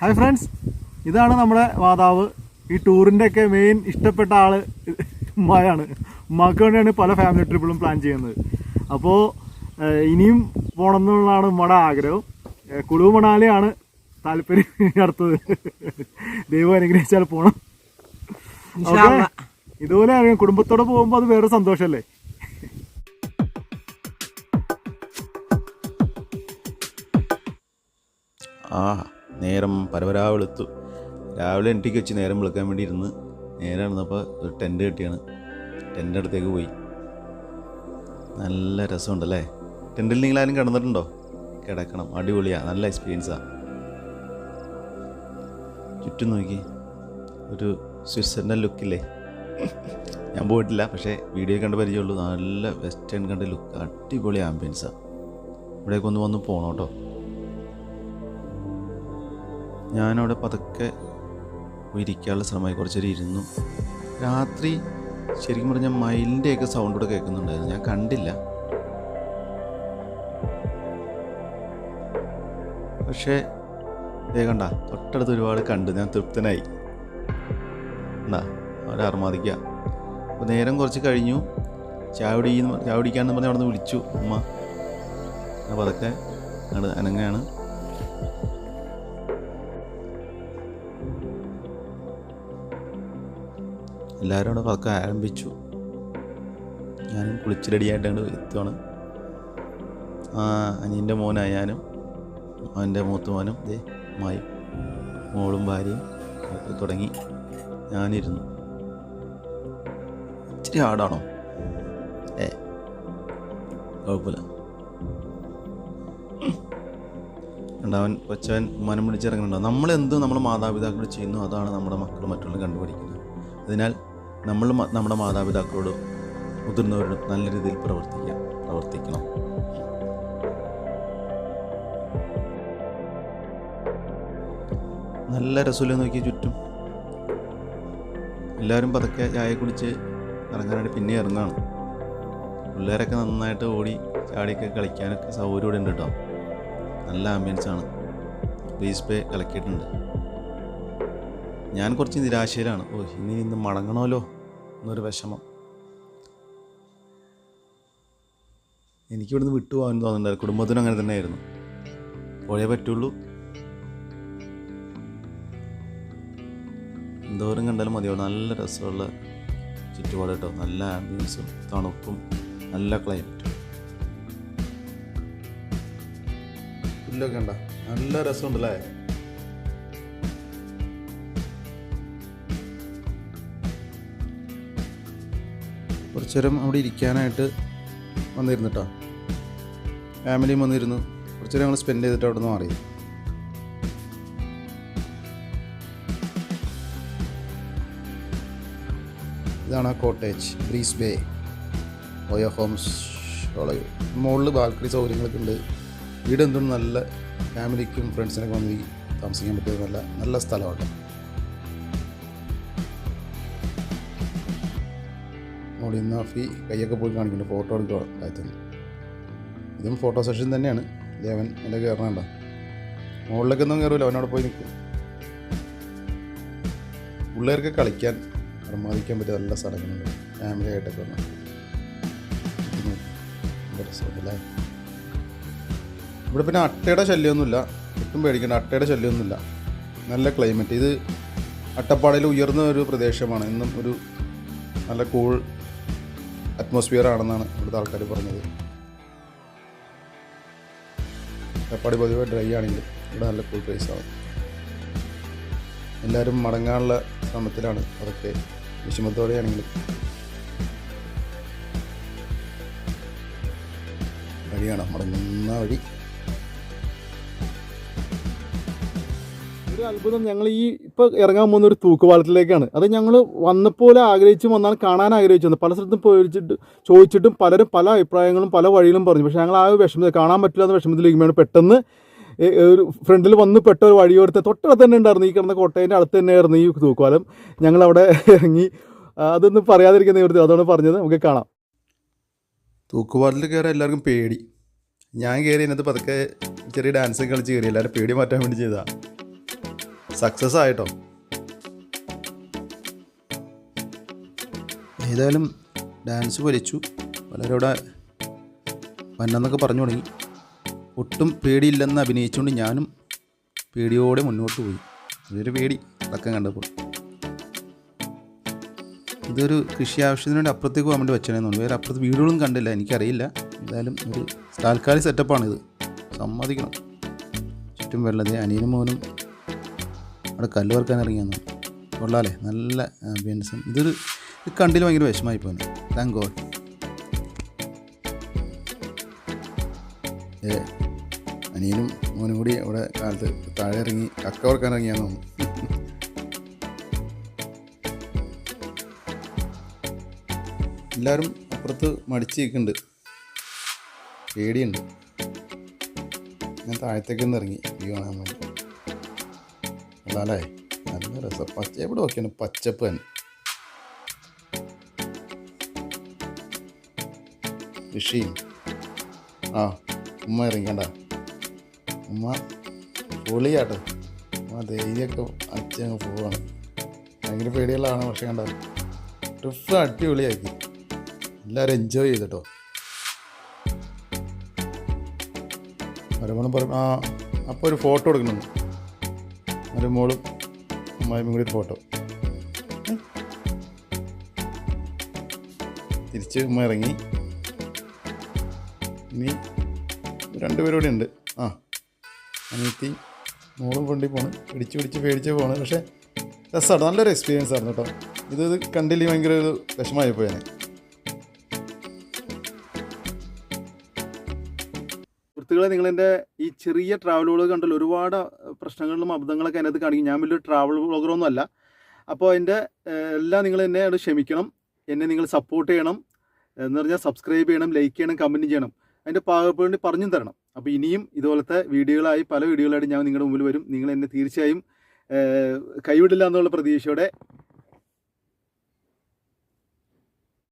Hi friends. ഇതാണ് നമ്മുടെ മാതാവ്. ഈ ടൂറിന്റെ ഒക്കെ മെയിൻ ഇഷ്ടപ്പെട്ട ആൾ ഉമ്മയാണ്. ഉമ്മാക്ക് വേണ്ടിയാണ് പല ഫാമിലി ട്രിപ്പുകളും പ്ലാൻ ചെയ്യുന്നത്. അപ്പോൾ ഇനിയും പോകണം എന്നുള്ളതാണ് ഉമ്മയുടെ ആഗ്രഹം കുളു മണാലിയാണ് താല്പര്യം അടുത്തത്. ദൈവം അനുഗ്രഹിച്ചാൽ പോകണം ഓക്കെ? ഇതുപോലെ അറിയാം കുടുംബത്തോടെ പോകുമ്പോൾ അത് വേറെ സന്തോഷമല്ലേ ആ നേരം പരപരാ വെളുത്തു രാവിലെ എണീറ്റിക്ക് വെച്ച് നേരം വിളിക്കാൻ വേണ്ടി ഇരുന്ന് നേരം നടന്നപ്പോൾ ഒരു ടെന്റ് കെട്ടിയാണ്. ടെന്റ് അടുത്തേക്ക് പോയി. നല്ല രസമുണ്ടല്ലേ? ടെന്റിൽ നിങ്ങൾ ആരും കിടന്നിട്ടുണ്ടോ? കിടക്കണം. അടിപൊളിയാണ് നല്ല എക്സ്പീരിയൻസാണ് ചുറ്റും നോക്കി. ഒരു സ്വിറ്റ്സർലൻഡ് ലുക്കില്ലേ ഞാൻ പോയിട്ടില്ല പക്ഷേ വീഡിയോ കണ്ട പരിചയമുള്ളൂ. നല്ല വെസ്റ്റേൺ കണ്ട ലുക്ക് അടിപൊളി ആംബിയൻസാണ് ഇവിടേക്ക് ഒന്ന് വന്ന് പോകണം കേട്ടോ. ഞാനവിടെ പതുക്കെ ഇരിക്കാനുള്ള ശ്രമമായി കുറച്ചേരം ഇരുന്നു. രാത്രി ശരിക്കും പറഞ്ഞാൽ മയിലിന്റെയൊക്കെ സൗണ്ട് കൂടെ കേൾക്കുന്നുണ്ടായിരുന്നു. ഞാൻ കണ്ടില്ല. പക്ഷേ ദേ കണ്ട തൊട്ടടുത്ത് ഒരുപാട് കണ്ട്. ഞാൻ തൃപ്തനായി. എന്താ അവരെ അർമാദിക്കുക അപ്പോൾ നേരം കുറച്ച് കഴിഞ്ഞു. ചായ കുടിക്കുന്ന ചായ കുടിക്കാന്ന് പറഞ്ഞ് അവിടെ നിന്ന് വിളിച്ചു. അമ്മ അപ്പോൾ അതൊക്കെ അങ്ങട് അനങ്ങാണ്. എല്ലാവരും അവിടെ പതുക്കെ ആരംഭിച്ചു. ഞാനും കുളിച്ച് റെഡിയായിട്ടാണ് ആ അനിയന്റെ മോനായ ഞാനും അവന്റെ മൂത്ത മോനും ദേ മായും മോളും ഭാര്യയും ഒക്കെ തുടങ്ങി ഞാനിരുന്നു. ഇച്ചിരി ഹാർഡാണോ? ഏ കുഴപ്പമില്ല. അവൻ കൊച്ചവൻ മനം പിടിച്ചിറങ്ങുന്നുണ്ടോ നമ്മളെന്ത് നമ്മുടെ മാതാപിതാക്കൾ ചെയ്യുന്നു അതാണ് നമ്മുടെ മക്കൾ മറ്റുള്ളവർ കണ്ടുപിടിക്കുന്നത്. അതിനാൽ നമ്മൾ നമ്മുടെ മാതാപിതാക്കളോട് മുതിർന്നവരോട് നല്ല രീതിയിൽ പ്രവർത്തിക്കുക പ്രവർത്തിക്കണം. നല്ല രസമില്ല നോക്കി ചുറ്റും. എല്ലാവരും പതുക്കെ ചായ കുടിച്ച് ഇറങ്ങാനായിട്ട് പിന്നെ ഇറങ്ങാണ്. പിള്ളേരൊക്കെ നന്നായിട്ട് ഓടി ചാടിയൊക്കെ കളിക്കാനൊക്കെ സൗകര്യം ഇവിടെ ഉണ്ട് കേട്ടോ. നല്ല ആംബിയൻസ് ആണ്. പ്ലീസ് പേ കലക്കിയിട്ടുണ്ട് ഞാൻ കുറച്ച് നിരാശയിലാണ്. ഓ ഇനി ഇന്ന് മടങ്ങണമല്ലോ എന്നൊരു വിഷമം. എനിക്കിവിടുന്ന് വിട്ടുപോകാൻ തോന്നുന്നുണ്ടായിരുന്നു കുടുംബത്തിനും അങ്ങനെ തന്നെയായിരുന്നു. പോയേ പറ്റുള്ളൂ. എന്തോരം കണ്ടാലും മതിയാവും നല്ല രസമുള്ള ചുറ്റുപാട് കേട്ടോ. നല്ല ആംബിയൻസും തണുപ്പും നല്ല ക്ലൈമറ്റും. പുല്ലൊക്കെ ഉണ്ടോ നല്ല രസമുണ്ടല്ലേ? കുറച്ചു നേരം അവിടെ ഇരിക്കാനായിട്ട് വന്നിരുന്നു കേട്ടോ ഫാമിലിയും വന്നിരുന്നു. കുറച്ചു നേരം ഞങ്ങൾ സ്പെൻഡ് ചെയ്തിട്ട് അവിടെ നിന്ന് മാറി. ഇതാണ് ആ cottage breeze bay OYO homes മുകളിൽ ബാൽക്കണി സൗകര്യങ്ങളൊക്കെ ഉണ്ട്. വീട് എന്തുകൊണ്ട് നല്ല ഫാമിലിക്കും ഫ്രണ്ട്സിനൊക്കെ വന്ന് താമസിക്കാൻ പറ്റിയ നല്ല നല്ല സ്ഥലമാണ് മോളിൽ നിന്ന് ഫീ കൈയൊക്കെ പോയി കാണിക്കുന്നുണ്ട് ഫോട്ടോ എടുക്കുക കായത്തുനിന്ന് ഇതും ഫോട്ടോ സെഷൻ തന്നെയാണ്. ദേവൻ എന്റെ കയറണണ്ട മുകളിലേക്ക് ഒന്നും കയറില്ല അവനവിടെ പോയി നിൽക്കും പിള്ളേർക്ക് കളിക്കാൻ പ്രമാദിക്കാൻ പറ്റിയ നല്ല സ്ഥലങ്ങളുണ്ട്. ഫാമിലി ആയിട്ടൊക്കെ വന്നു. ഇവിടെ പിന്നെ അട്ടയുടെ ശല്യമൊന്നുമില്ല ഒട്ടും പേടിക്കേണ്ട അട്ടയുടെ ശല്യമൊന്നുമില്ല നല്ല ക്ലൈമറ്റ് ഇത് അട്ടപ്പാടയിൽ ഉയർന്ന ഒരു പ്രദേശമാണ്. ഇന്നും ഒരു നല്ല കൂൾ അറ്റ്മോസ്ഫിയർ ആണെന്നാണ് ഇവിടുത്തെ ആൾക്കാർ പറഞ്ഞത്. അട്ടപ്പാടി പൊതുവെ ഡ്രൈ ആണെങ്കിലും ഇവിടെ നല്ല കൂൾ ആണ്. എല്ലാവരും മടങ്ങാനുള്ള ശ്രമത്തിലാണ് അതൊക്കെ വിഷമത്തോടെയാണെങ്കിലും. വഴിയാണ് മടങ്ങുന്ന വഴി. ഒരു അത്ഭുതം ഞങ്ങൾ ഈ ഇപ്പൊ ഇറങ്ങാൻ പോകുന്ന ഒരു തൂക്കുപാലത്തിലേക്കാണ്. അത് ഞങ്ങൾ വന്നപ്പോലെ ആഗ്രഹിച്ചു വന്നാണ് കാണാൻ ആഗ്രഹിച്ചു വന്നത് പല സ്ഥലത്തും പോയിട്ട് ചോദിച്ചിട്ടും പലരും പല അഭിപ്രായങ്ങളും പല വഴികളും പറഞ്ഞു. പക്ഷെ ഞങ്ങൾ ആ വിഷമത്തിൽ കാണാൻ പറ്റില്ല എന്ന വിഷമത്തിലിരിക്കുമ്പോൾ പെട്ടെന്ന് ഒരു ഫ്രണ്ടിൽ വന്ന് പെട്ട ഒരു വഴിയോരത്തെ തൊട്ടടുത്ത് തന്നെ ഉണ്ടായിരുന്നു. ഈ കിടന്ന കോട്ടയന്റെ അടുത്ത് തന്നെയായിരുന്നു ഈ തൂക്കുപാലം. ഞങ്ങൾ അവിടെ ഇറങ്ങി അതൊന്നും പറയാതിരിക്കുന്ന നിവൃത്തി അതാണ് പറഞ്ഞത്. നമുക്ക് കാണാം. തൂക്കുപാലത്തിൽ കയറാൻ എല്ലാവർക്കും പേടി. ഞാൻ കയറി അതിനകത്ത് പതുക്കെ ചെറിയ ഡാൻസ് കളിച്ച് കയറി. എല്ലാവരും പേടി മാറ്റാൻ വേണ്ടി ചെയ്താ സക്സസ് ആയിട്ടോ? ഏതായാലും ഡാൻസ് വലിച്ചു. പലരോടെ വന്നെന്നൊക്കെ പറഞ്ഞു തുടങ്ങി. ഒട്ടും പേടിയില്ലെന്ന് അഭിനയിച്ചുകൊണ്ട് ഞാനും പേടിയോടെ മുന്നോട്ട് പോയി. ഇതൊരു പേടി അതൊക്കെ കണ്ടപ്പോൾ. ഇതൊരു കൃഷി ആവശ്യത്തിന് വേണ്ടി അപ്പുറത്തേക്ക് പോകാൻ വേണ്ടി വെച്ചേന്നു വേറെ അപ്പുറത്ത് വീടുകളും കണ്ടില്ല എനിക്കറിയില്ല. എന്തായാലും ഒരു താൽക്കാലിക സെറ്റപ്പാണിത് സമ്മതിക്കണം. ചുറ്റും വെള്ളത്തെ അനിയനും മോനും അവിടെ കല്ല് വറുക്കാൻ ഇറങ്ങിയെന്നു കൊള്ളാലേ നല്ല ആംബിയൻസും ഇതൊരു ഇത് കണ്ടിൽ ഭയങ്കര വിഷമായി പോകുന്നു താങ്ക് ഗോഡ് ഏ അനിയനും മോനും കൂടി അവിടെ കാലത്ത് താഴെ ഇറങ്ങി കക്ക വറുക്കാൻ ഇറങ്ങിയാന്ന് തോന്നുന്നു. എല്ലാവരും അപ്പുറത്ത് മടിച്ച് നിൽക്കുന്നുണ്ട് പേടിയുണ്ട്. ഞാൻ താഴത്തേക്ക് ഒന്ന് ഇറങ്ങി. വ്യൂ കാണാൻ വേണ്ടി അല്ലേ നല്ല രസം. പച്ച എവിടെ നോക്കിയാണ് പച്ചപ്പ് തന്നെ. കൃഷിയും. ആ ഉമ്മ ഇറങ്ങിക്കണ്ട. ഉമ്മ പൊളിയാട്ടോ. ഉമ്മ ധൈര്യമൊക്കെ അച്ഛൻ പോവാണ്. ഭയങ്കര പേടിയുള്ളതാണ് പക്ഷെ കണ്ട? ട്രിപ്പ് അടിപൊളിയാക്കി. എല്ലാവരും എൻജോയ് ചെയ്തിട്ടോ? മരുമോളും പറയും ആ അപ്പോൾ ഒരു ഫോട്ടോ എടുക്കണം മരുമോളും അമ്മായി കൂടി ഫോട്ടോ തിരിച്ച് ഉമ്മ ഇറങ്ങി. ഇനി രണ്ടുപേരും കൂടി ഉണ്ട് ആ അനിയത്തി മോളും കൊണ്ടി പോണ്. പിടിച്ച് പിടിച്ച് പേടിച്ച് പോണ്. പക്ഷേ രസമാണ് നല്ലൊരു എക്സ്പീരിയൻസ് ആയിരുന്നു കേട്ടോ. ഇത് കണ്ടില്ലേ? ഭയങ്കര ഒരു വിഷമായി പോയി സുഹൃത്തുക്കളെ നിങ്ങളെന്റെ ഈ ചെറിയ ട്രാവലുകൾ കണ്ടല്ലോ ഒരുപാട് പ്രശ്നങ്ങളിലും അബദ്ധങ്ങളൊക്കെ അതിനകത്ത് കാണിക്കും. ഞാൻ വലിയൊരു ട്രാവൽ ബ്ലോഗറൊന്നും അല്ല. അപ്പോൾ എന്റെ എല്ലാം നിങ്ങൾ എന്നെ അത് ക്ഷമിക്കണം. എന്നെ നിങ്ങൾ സപ്പോർട്ട് ചെയ്യണം. എന്ന് പറഞ്ഞാൽ സബ്സ്ക്രൈബ് ചെയ്യണം ലൈക്ക് ചെയ്യണം കമന്റ് ചെയ്യണം. അതിന്റെ പാകപ്പേണ്ടി പറഞ്ഞും തരണം. അപ്പോൾ ഇനിയും ഇതുപോലത്തെ വീഡിയോകളായി പല വീഡിയോകളായിട്ട് ഞാൻ നിങ്ങളുടെ മുമ്പിൽ വരും. നിങ്ങൾ എന്നെ തീർച്ചയായും കൈവിടില്ല എന്നുള്ള പ്രതീക്ഷയോടെ